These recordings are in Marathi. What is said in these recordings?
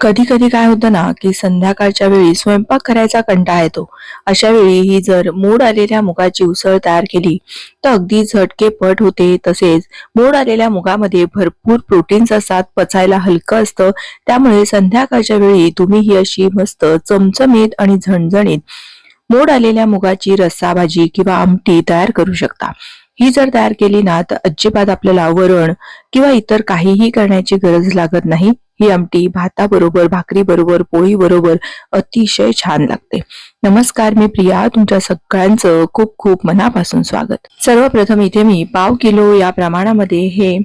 कधी कधी काय होतं ना की संध्याकाळच्या वेळी स्वयंपाक करायचा कंटाळा येतो अशा वेळी ही जर मोड आलेल्या मुगाची उसळ तयार केली तर अगदी झटके पट होते. तसेच मोड आलेल्या मुगामध्ये भरपूर प्रोटीन्स असतात पचायला हलकं असतं. त्यामुळे संध्याकाळच्या वेळी तुम्ही ही अशी मस्त चमचमीत आणि झणझणीत मोड आलेल्या मुगाची रस्सा भाजी किंवा आमटी तयार करू शकता. ही जर तयार केली ना तर अजिबात आपल्याला वरण किंवा इतर काहीही करण्याची गरज लागत नाही. ही आमटी भाताबरोबर भाकरीबरोबर पोळीबरोबर अतिशय छान लागते. नमस्कार मी प्रिया तुमच्या सगळ्यांचं खूप खूप मनापासून स्वागत. सर्वप्रथम इथे मी पाव किलो या प्रमाणामध्ये हे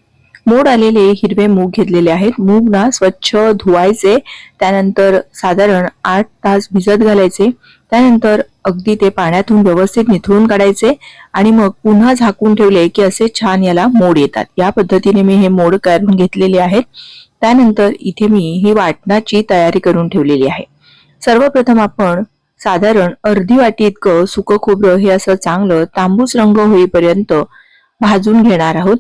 मोड आलेले हिरवे मूग घेतलेले आहेत. मूग ना स्वच्छ धुवायचे त्यानंतर साधारण आठ तास भिजत घालायचे त्यानंतर अगदी ते पाण्यातून व्यवस्थित निथळून काढायचे आणि मग पुन्हा झाकून ठेवले की असे छान याला मोड येतात. या पद्धतीने मी हे मोड काढून घेतलेले आहेत. त्यानंतर इथे मी ही वाटणाची तयारी करून ठेवलेली आहे. सर्वप्रथम आपण साधारण अर्धी वाटी इतकं सुकं खोबरं हे असं चांगलं तांबूस रंग होईपर्यंत भाजून घेणार आहोत.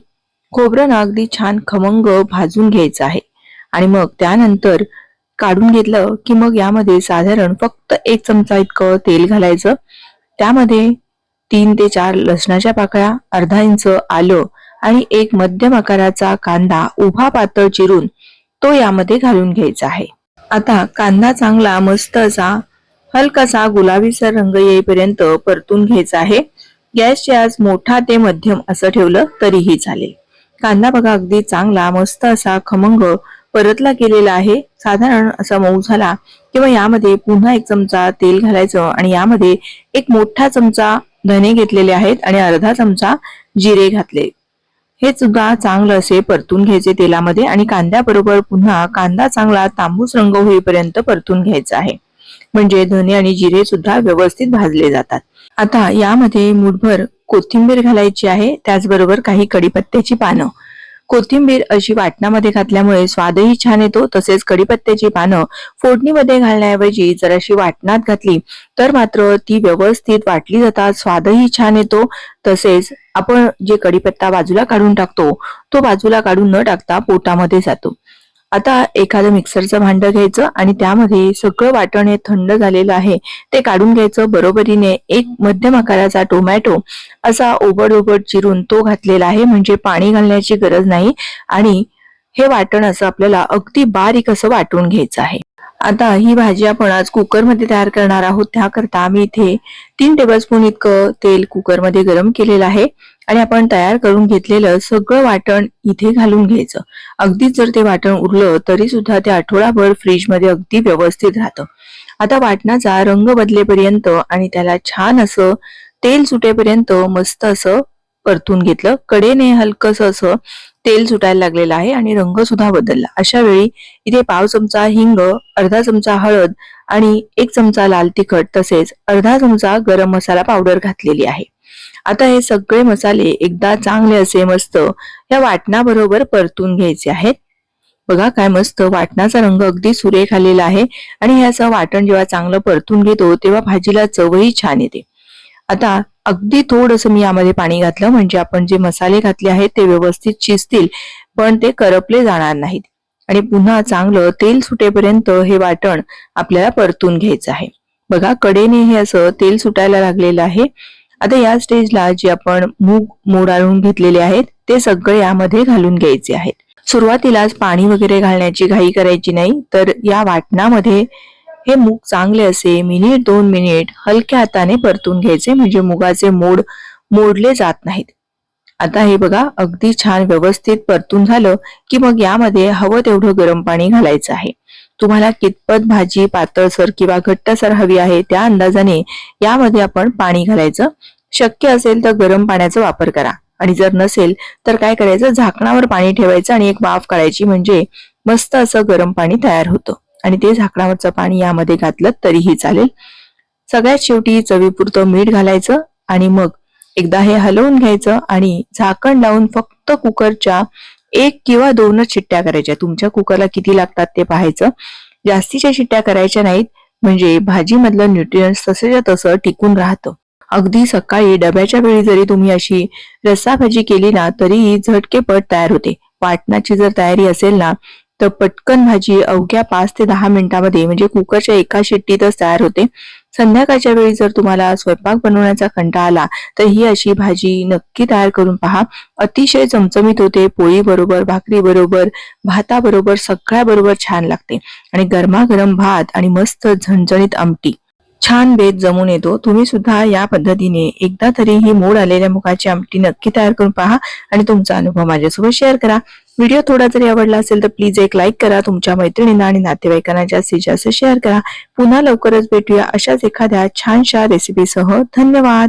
खोबरं ना अगदी छान खमंग भाजून घ्यायचं आहे. आणि मग त्यानंतर काढून घेतलं की मग यामध्ये साधारण फक्त एक चमचा इतकं तेल घालायचं. त्यामध्ये तीन ते चार लसणाच्या पाकळ्या अर्धा इंच आलं आणि एक मध्यम आकाराचा कांदा उभा पातळ चिरून तो यामध्ये घालून घ्यायचा आहे. आता कांदा चांगला मस्त असा हलकासा गुलाबीसर रंग येईपर्यंत परतून घ्यायचा आहे. गॅसचे आज मोठा ते मध्यम असं ठेवलं तरीही चालेल. कांदा बघा अगदी चांगला मस्त असा खमंग परतला केलेला आहे. साधारण असा मऊ झाला किंवा यामध्ये पुन्हा एक चमचा तेल घालायचं आणि यामध्ये एक मोठा चमचा धने घेतलेले आहेत आणि अर्धा चमचा जिरे घातले. हे सुद्धा चांगलं असे परतून घ्यायचे तेलामध्ये आणि कांद्याबरोबर पुन्हा कांदा चांगला तांबूस रंग होईपर्यंत परतून घ्यायचा आहे. म्हणजे धने आणि जिरे सुद्धा व्यवस्थित भाजले जातात. आता यामध्ये मुठभर कोथिंबीर घालायची आहे त्याचबरोबर काही कडीपत्त्याची पानं. कोथिंबीर अशी वाटणामध्ये घातल्यामुळे स्वादही छान येतो तसेच कडीपत्त्याची पानं फोडणीमध्ये घालण्याऐवजी जर अशी वाटणात घातली तर मात्र ती व्यवस्थित वाटली जातात स्वादही छान येतो तसेच आपण जे कडीपत्ता बाजूला काढून टाकतो तो बाजूला काढून न टाकता पोटामध्ये जातो. आता एखादं मिक्सरचं भांड घ्यायचं आणि त्यामध्ये सगळं वाटण हे थंड झालेलं आहे ते काढून घ्यायचं बरोबरीने. एक मध्यम आकाराचा टोमॅटो असा ओबड ओबड चिरून तो घातलेला आहे म्हणजे पाणी घालण्याची गरज नाही. आणि हे वाटण असं आपल्याला अगदी बारीक असं वाटून घ्यायचं आहे. आता ही भाजी आपण आज कुकरमध्ये तयार करणार आहोत. त्याकरता आम्ही इथे तीन टेबलस्पून इतकं तेल कुकरमध्ये गरम केलेलं आहे. आणि आपण तयार करून घेतलेलं सगळं वाटण इथे घालून घ्यायचं. अगदीच जर ते वाटण उरलं तरी सुद्धा ते आठवडाभर फ्रीजमध्ये अगदी व्यवस्थित राहतं. आता वाटणाचा रंग बदलेपर्यंत आणि त्याला छान असं तेल सुटेपर्यंत मस्त असं परतून घेतलं. कडेने हलकस असं तेल सुटायला लागलेलं आहे आणि रंग सुद्धा बदलला. अशा वेळी इथे पाव चमचा हिंग अर्धा चमचा हळद आणि एक चमचा लाल तिखट तसेच अर्धा चमचा गरम मसाला पावडर घातलेली आहे. आता हे सगळे मसाले एकदा चांगले असे मस्त या वाटणाबरोबर परतून घ्यायचे आहेत. बघा काय मस्त वाटणाचा रंग अगदी सुरेख आलेला आहे आणि हे असं वाटण जेव्हा चांगलं परतून घेतो तेव्हा भाजीला चवही छान येते. आता अगदी थोडंसं मी यामध्ये पाणी घातलं म्हणजे आपण जे मसाले घातले आहेत ते व्यवस्थित शिजतील पण ते करपले जाणार नाहीत. आणि पुन्हा चांगलं तेल सुटेपर्यंत हे वाटण आपल्याला परतून घ्यायचं आहे. बघा कडेने हे असं तेल सुटायला लागलेलं आहे. आता या स्टेजला जे आपण मूग मोडाळून घेतलेले आहेत ते सगळे यामध्ये घालून घ्यायचे आहेत. सुरुवातीलाच पाणी वगैरे घालण्याची घाई करायची नाही तर या वाटणामध्ये हे मूग चांगले असे मिनिट दोन मिनिट हलक्या हाताने परतून घ्यायचे म्हणजे मुगाचे मोड मोडले जात नाहीत. आता हे बघा अगदी छान व्यवस्थित परतून झालं की मग यामध्ये हवं तेवढं गरम पाणी घालायचं आहे. तुम्हाला कितपत भाजी पातळसर किंवा घट्टसर हवी आहे त्या अंदाजाने यामध्ये आपण पाणी घालायचं. शक्य असेल तर गरम पाण्याचा वापर करा. आणि जर नसेल तर काय करायचं? झाकणावर पाणी ठेवायचं आणि एक वाफ काढायची म्हणजे मस्त असं गरम पाणी तयार होतं. आणि ते झाकणावरचं पाणी यामध्ये घातलं तरीही चालेल. सगळ्यात शेवटी चवीपुरतं मीठ घालायचं आणि मग एकदा हे हलवून घ्यायचं आणि झाकण लावून फक्त कुकरच्या एक किंवा दोनच शिट्ट्या करायच्या. तुमच्या कुकरला किती लागतात ते पाहायचं. जास्तीच्या शिट्ट्या करायच्या नाहीत म्हणजे भाजीमधलं न्यूट्रियन्स तसंच्या तसं टिकून राहतं. अगदी सकाळी डब्याच्या वेळी जरी तुम्ही अशी रस्सा भाजी केली ना तरीही झटकेपट तयार होते. वाटणाची जर तयारी असेल ना तर पटकन भाजी अवघ्या पाच ते दहा मिनिटांमध्ये म्हणजे कुकरच्या एका शिट्टीतच तयार होते. संध्याकाळच्या वेळी जर तुम्हाला स्वयंपाक बनवण्याचा कंटाळा आला तर ही अशी भाजी नक्की तयार करून पहा. अतिशय चमचमीत होते पोळी बरोबर भाकरी बरोबर भाताबरोबर सगळ्या बरोबर छान लागते. आणि गरमागरम भात आणि मस्त झणझणीत आमटी. छान बेत जमून येतो. तुम्ही सुद्धा या पद्धतीने एकदा तरी ही मोड आलेल्या मुगाची आमटी नक्की तयार करून पहा आणि तुमचा अनुभव माझ्यासोबत शेअर करा. व्हिडिओ थोडा जरी आवडला असेल तर प्लीज एक लाईक करा. तुमच्या मैत्रिणींना आणि नातेवाईकांना जास्तीत जास्त शेअर करा. पुन्हा लवकरच भेटूया अशाच एखाद्या छानशा रेसिपीसह धन्यवाद!